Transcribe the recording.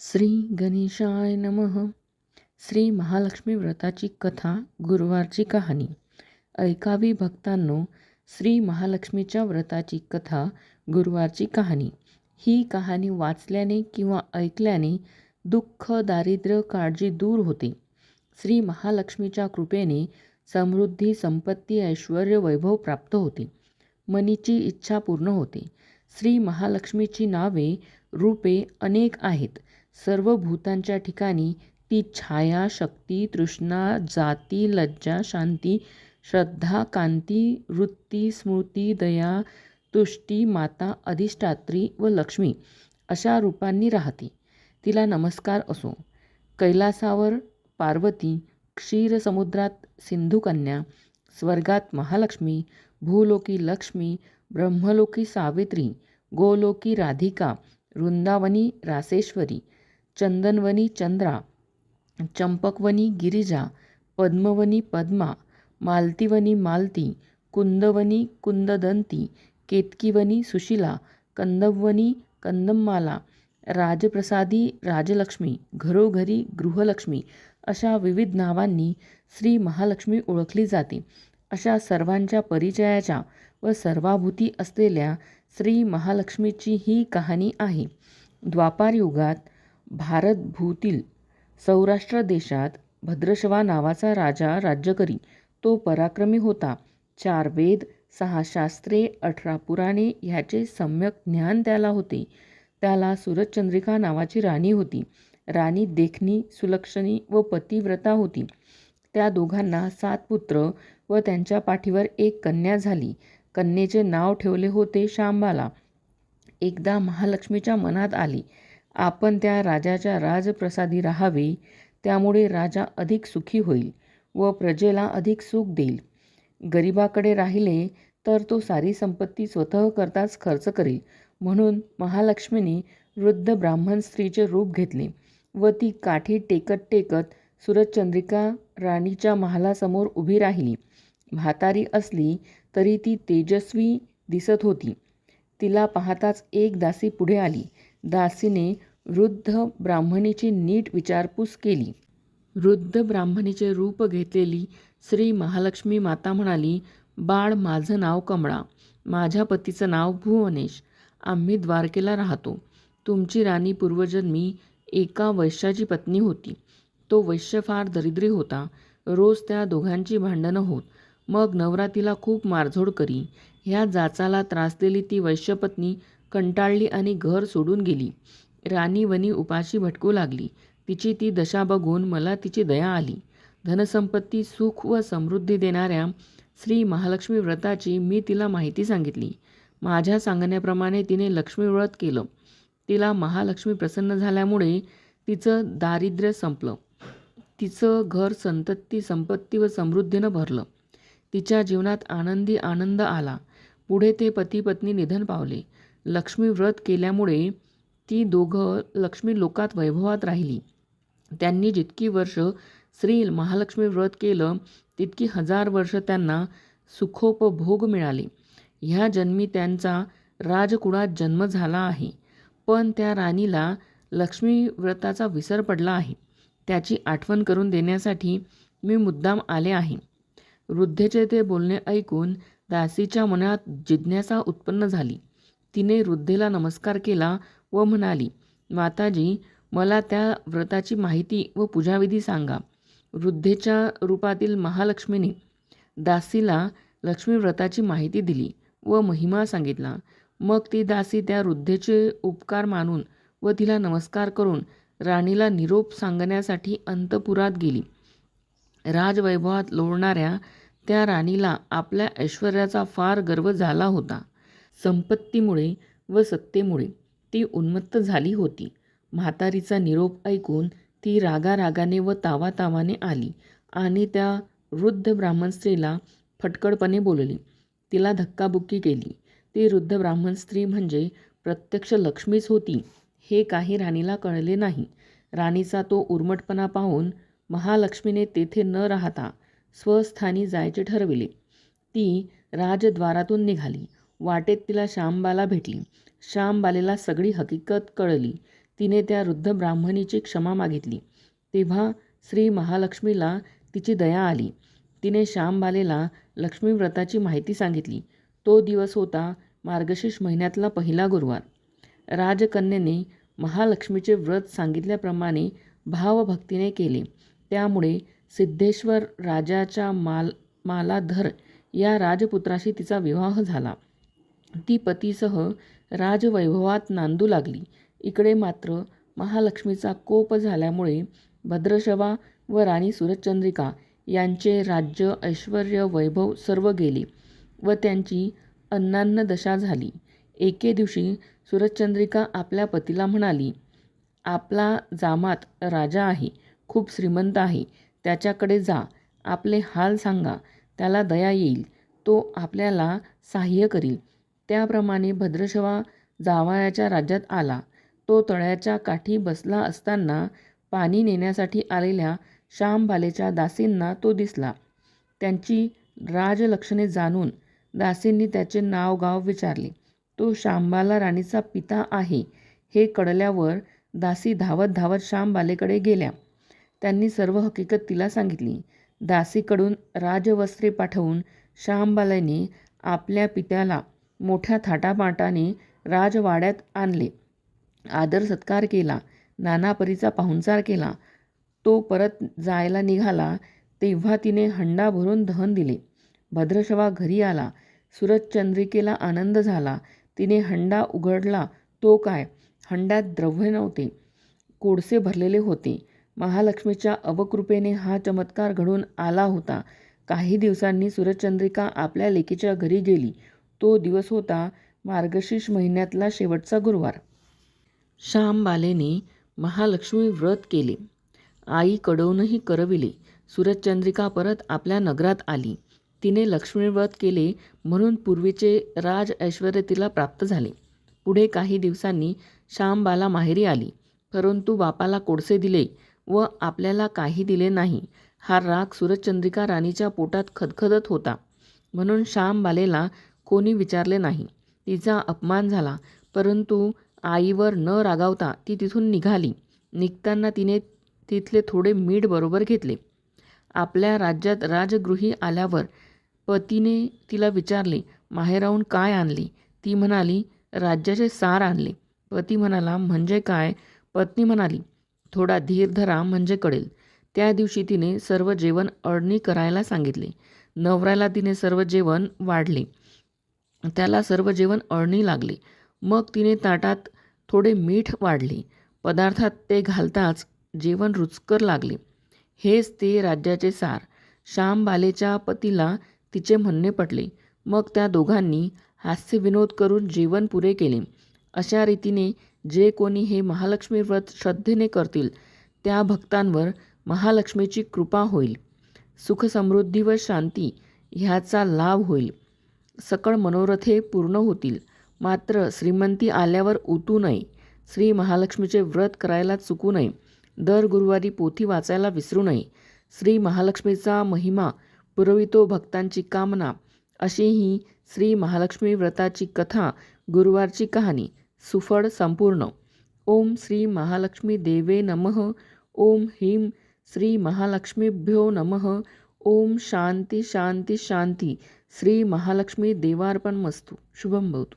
श्री गणेशाय नमः. श्री महालक्ष्मी व्रताची कथा गुरुवारची कहाणी. ऐकावी भक्तांनो श्री महालक्ष्मीच्या व्रताची कथा गुरुवारची कहाणी. ही कहाणी वाचल्याने किंवा ऐकल्याने दुःख दारिद्र्य काळजी दूर होते. श्री महालक्ष्मीच्या कृपेने समृद्धी संपत्ती ऐश्वर वैभव प्राप्त होते. मनीची इच्छा पूर्ण होते. श्री महालक्ष्मीची नावे रूपे अनेक आहेत. सर्व भूतांच्या ठिकाणी ती छाया शक्ती तृष्णा जाती लज्जा शांती श्रद्धा कांती वृत्ती स्मृती दया तुष्टी माता अधिष्ठात्री व लक्ष्मी अशा रूपांनी राहते. तिला नमस्कार असो. कैलासावर पार्वती क्षीरसमुद्रात सिंधुकन्या स्वर्गात महालक्ष्मी भूलोकी लक्ष्मी ब्रह्मलोकी सावित्री गोलोकी राधिका वृंदावनी रासेश्वरी चंदनवनी चंद्रा चंपकवनी गिरिजा पद्मवनी पद्मा मालतीवनी मालती कुंदवनी कुंददंती केतकीवनी सुशिला कंदवनी कंदममाला राजप्रसादी राजलक्ष्मी घरोघरी गृहलक्ष्मी अशा विविध नावांनी श्री महालक्ष्मी ओळखली जाते. अशा सर्वांच्या परिचयाच्या व सर्वाभूती असलेल्या श्री महालक्ष्मीची ही कहाणी आहे. द्वापार युगात भारतभूतील सौराष्ट्र देशात भद्रशवा नावाचा राजा राज्य करी. तो पराक्रमी होता. चार वेद सहा शास्त्रे अठरा पुराणे ह्याचे सम्यक ज्ञान त्याला होते. त्याला सूरजचंद्रिका नावाची राणी होती. राणी देखणी सुलक्षणी व पतिव्रता होती. त्या दोघांना सात पुत्र व त्यांच्या पाठीवर एक कन्या झाली. कन्येचे नाव ठेवले होते शांबाला. एकदा महालक्ष्मीच्या मनात आली. आपण त्या राजाच्या राजप्रसादी राहावे त्यामुळे राजा अधिक सुखी होईल व प्रजेला अधिक सुख देईल. गरिबाकडे राहिले तर तो सारी संपत्ती स्वतः करताच खर्च करेल. म्हणून महालक्ष्मीने वृद्ध ब्राह्मण स्त्रीचे रूप घेतले व ती काठी टेकत टेकत सूरजचंद्रिका राणीच्या महालासमोर उभी राहिली. म्हातारी असली तरी ती तेजस्वी दिसत होती. तिला पाहताच एक दासी पुढे आली. दासीने वृद्ध ब्राह्मणीची नीट विचारपूस केली. वृद्ध ब्राह्मणीचे रूप घेतलेली श्री महालक्ष्मी माता म्हणाली बाळ माझं नाव कमळा. माझ्या पतीचं नाव भुवनेश. आम्ही द्वारकेला राहतो. तुमची राणी पूर्वजन्मी एका वैश्याची पत्नी होती. तो वैश्य फार दरिद्री होता. रोज त्या दोघांची भांडणं होत. मग नवरातीला खूप मारझोड करी. ह्या जाचाला त्रासलेली ती वैश्यपत्नी कंटाळली आणि घर सोडून गेली. राणी वनी उपाशी भटकू लागली. तिची ती दशा बघून मला तिची दया आली. धनसंपत्ती सुख व समृद्धी देणाऱ्या श्री महालक्ष्मी व्रताची मी तिला माहिती सांगितली. माझ्या सांगण्याप्रमाणे तिने लक्ष्मी व्रत केलं. तिला महालक्ष्मी प्रसन्न झाल्यामुळे तिचं दारिद्र्य संपलं. तिचं घर संतती संपत्ती व समृद्धीनं भरलं. तिच्या जीवनात आनंदी आनंद आला. पुढे ते पती पत्नी निधन पावले. लक्ष्मी व्रत केल्यामुळे ती दोघं लक्ष्मी लोकात वैभवात राहिली. त्यांनी जितकी वर्ष श्री महालक्ष्मी व्रत केलं तितकी हजार वर्ष त्यांना सुखोपभोग मिळाले. ह्या जन्मी त्यांचा राजकुळात जन्म झाला आहे. पण त्या राणीला लक्ष्मी व्रताचा विसर पडला आहे. त्याची आठवण करून देण्यासाठी मी मुद्दाम आले आहे. वृद्धेचे ते बोलणे ऐकून दासीच्या मनात जिज्ञासा उत्पन्न झाली. तिने वृद्धेला नमस्कार केला व म्हणाली माताजी मला त्या व्रताची माहिती व पूजाविधी सांगा. वृद्धेच्या रूपातील महालक्ष्मीने दासीला लक्ष्मी व्रताची माहिती दिली व महिमा सांगितला. मग ती दासी त्या वृद्धेचे उपकार मानून व तिला नमस्कार करून राणीला निरोप सांगण्यासाठी अंतपुरात गेली. राजवैभवात लोळणाऱ्या त्या राणीला आपल्या ऐश्वर्याचा फार गर्व झाला होता. संपत्तीमुळे व सत्तेमुळे ती उन्मत्त झाली होती. म्हातारीचा निरोप ऐकून ती रागारागाने व तावातावाने आली आणि त्या वृद्ध ब्राह्मण स्त्रीला फटकडपणे बोलली. तिला धक्काबुक्की केली. ती वृद्ध ब्राह्मण स्त्री म्हणजे प्रत्यक्ष लक्ष्मीच होती हे काही राणीला कळले नाही. राणीचा तो उर्मटपणा पाहून महालक्ष्मीने तेथे न राहता स्वस्थानी जायचे ठरविले. ती राजद्वारातून निघाली. वाटेत तिला श्यामबाला भेटली. श्यामबालेला सगळी हकीकत कळली. तिने त्या वृद्ध ब्राह्मणीची क्षमा मागितली. तेव्हा श्री महालक्ष्मीला तिची दया आली. तिने श्यामबालेला लक्ष्मी व्रताची माहिती सांगितली. तो दिवस होता मार्गशीर्ष महिन्यातला पहिला गुरुवार. राजकन्येने महालक्ष्मीचे व्रत सांगितल्याप्रमाणे भावभक्तीने केले. त्यामुळे सिद्धेश्वर राजाच्या माल मालाधर या राजपुत्राशी तिचा विवाह झाला. ती पतीसह राजवैभवात नांदू लागली. इकडे मात्र महालक्ष्मीचा कोप झाल्यामुळे भद्रशवा व राणी सुरचंद्रिका यांचे राज्य ऐश्वर वैभव सर्व गेले व त्यांची अन्नान्न दशा झाली. एके दिवशी सुरचंद्रिका आपल्या पतीला म्हणाली आपला जामात राजा आहे खूप श्रीमंत आहे त्याच्याकडे जा आपले हाल सांगा त्याला दया येईल तो आपल्याला सहाय्य करील. त्याप्रमाणे भद्रशवा जावयाच्या राज्यात आला. तो तळ्याच्या काठी बसला असताना पाणी नेण्यासाठी आलेल्या श्यामबालेच्या दासींना तो दिसला. त्यांची राजलक्षणे जाणून दासींनी त्याचे नाव गाव विचारले. तो श्यामबाला राणीचा पिता आहे हे कळल्यावर दासी धावत धावत श्यामबालेकडे गेल्या. त्यांनी सर्व हकीकत तिला सांगितली. दासीकडून राजवस्त्रे पाठवून श्यामबालेने आपल्या पित्याला मोठ्या थाटामाटाने राजवाड्यात आणले. आदर सत्कार केला. नानापरीचा पाहुणचार केला. तो परत जायला निघाला तेव्हा तिने हंडा भरून दहन दिले. भद्रशवा घरी आला. सूरजचंद्रिकेला आनंद झाला. तिने हंडा उघडला. तो काय? हंड्यात द्रव्य नव्हते. कोडसे भरलेले होते. महालक्ष्मीच्या अवकृपेने हा चमत्कार घडून आला होता. काही दिवसांनी सूरजचंद्रिका आपल्या लेकीच्या घरी गेली. तो दिवस होता मार्गशीर्ष महिन्यातला शेवटचा गुरुवार. श्यामबालेने महालक्ष्मी व्रत केले. आईकडूनही करविले. सूरजचंद्रिका परत आपल्या नगरात आली. तिने लक्ष्मी व्रत केले म्हणून पूर्वीचे राज ऐश्वर तिला प्राप्त झाले. पुढे काही दिवसांनी श्यामबाला माहेरी आली. परंतु बापाला कोडसे दिले व आपल्याला काही दिले नाही. हा राग सूरजचंद्रिका राणीच्या पोटात खदखदत होता. म्हणून श्यामबालेला कोणी विचारले नाही. तिचा अपमान झाला परंतु आईवर न रागावता ती तिथून निघाली. निघताना तिने तिथले थोडे मीठ बरोबर घेतले. आपल्या राज्यात राजगृही आल्यावर पतीने तिला विचारले माहेराहून काय आणले? ती म्हणाली राज्याचे सार आणले. पती म्हणाला म्हणजे काय? पत्नी म्हणाली थोडा धीर धरा म्हणजे कळेल. त्या दिवशी तिने सर्व जेवण अडणी करायला सांगितले. नवऱ्याला तिने सर्व जेवण वाढले. त्याला सर्व जेवण अळणी लागले. मग तिने ताटात थोडे मीठ वाढले. पदार्थात ते घालताच जेवण रुचकर लागले. हेच ते राज्याचे सार. श्यामबालेच्या पतीला तिचे म्हणणे पटले. मग त्या दोघांनी हास्यविनोद करून जेवण पुरे केले. अशा रीतीने जे कोणी हे महालक्ष्मी व्रत श्रद्धेने करतील त्या भक्तांवर महालक्ष्मीची कृपा होईल. सुखसमृद्धी व शांती ह्याचा लाभ होईल. सकळ मनोरथे पूर्ण होतील. मात्र श्रीमंती आल्यावर उतू नये. श्री महालक्ष्मीचे व्रत करायला चुकू नये. दर गुरुवारी पोथी वाचायला विसरू नये. श्री महालक्ष्मीचा महिमा पुरवितो भक्तांची कामना. अशी ही श्री महालक्ष्मी व्रताची कथा गुरुवारची कहाणी सुफळ संपूर्ण. ओम श्री महालक्ष्मी देवे नमः. ओम ह्रीं श्री महालक्ष्मीभ्यो नमः. ओम शांती शांती शांती. श्री महालक्ष्मी देवार्पण मस्तू शुभम भवतु.